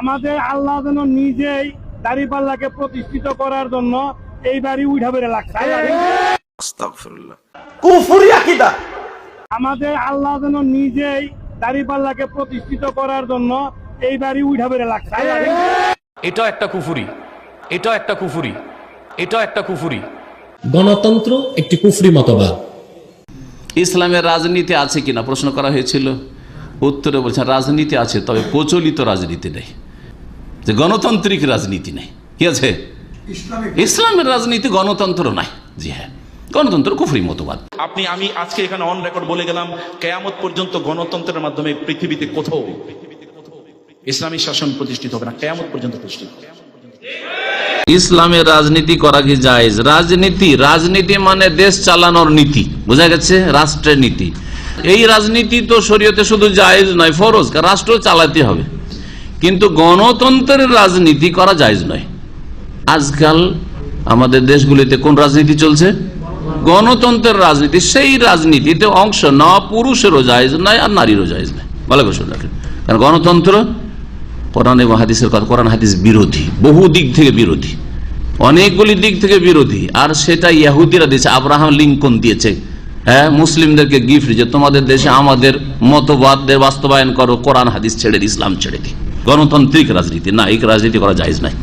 আমাদের আল্লাহ যেন নিজেই দাড়িপাল্লাকে প্রতিষ্ঠিত করার জন্য এই বাড়ি উঠা বেড়ে লাগছে। আমাদের আল্লাহ যেন নিজেই দাড়িপাল্লাকে প্রতিষ্ঠিত করার জন্য এই বাড়ি উঠা বেড়ে লাগছে। এটাও একটা কুফুরি। এটা একটা কুফুরি। এটা একটা কুফুরি। গণতন্ত্র একটি কুফরি মতবাদ। ইসলামের রাজনীতি আছে কিনা? প্রশ্ন করা হয়েছিল। উত্তরে বলছেন রাজনীতি আছে তবে প্রচলিত রাজনীতি নেই। যে গণতান্ত্রিক রাজনীতি নেই। কি আছে? ইসলামের রাজনীতি গণতন্ত্র নাই। জি হ্যাঁ গণতন্ত্র কুফরি মতবাদ। আপনি আমি আজকে এখানে অন রেকর্ড বলে গেলাম কেয়ামত পর্যন্ত গণতন্ত্রের মাধ্যমে পৃথিবীতে কোথাও ইসলামী শাসন প্রতিষ্ঠিত হবে না কেয়ামত পর্যন্ত প্রতিষ্ঠিত হবে। ইসলামের রাজনীতি করা কি জায়েজ? রাজনীতি রাজনীতি মানে দেশ চালানোর নীতি। বোঝা গেছে? রাষ্ট্রের নীতি। এই রাজনীতি তো শরীয়তে শুধু জায়েজ নয় ফরজ। রাষ্ট্র চালাতে হবে। কিন্তু গণতন্ত্রের রাজনীতি করা জায়েজ নয়। আজকাল আমাদের দেশগুলিতে কোন রাজনীতি চলছে? গণতন্ত্রের রাজনীতি সেই রাজনীতিতে অংশ নেওয়া পুরুষেরও জায়েজ নয় আর নারীরও জায়েজ নয়। ভালো করে রাখেন। কারণ গণতন্ত্র কোরআন এবং হাদিসের কথা কোরআন হাদিস বিরোধী বহু দিক থেকে বিরোধী অনেকগুলি দিক থেকে বিরোধী। আর সেটা ইয়াহুদিরা দিয়েছে আব্রাহাম লিঙ্কন দিয়েছে। হ্যাঁ মুসলিমদেরকে গিফট যে তোমাদের দেশে আমাদের মতবাদদের বাস্তবায়ন করো কোরআন হাদিস ছেড়ে দিই, ইসলাম ছেড়ে দিই। গণতান্ত্রিক রাজনীতি। না এই রাজনীতি করা যায় নাই।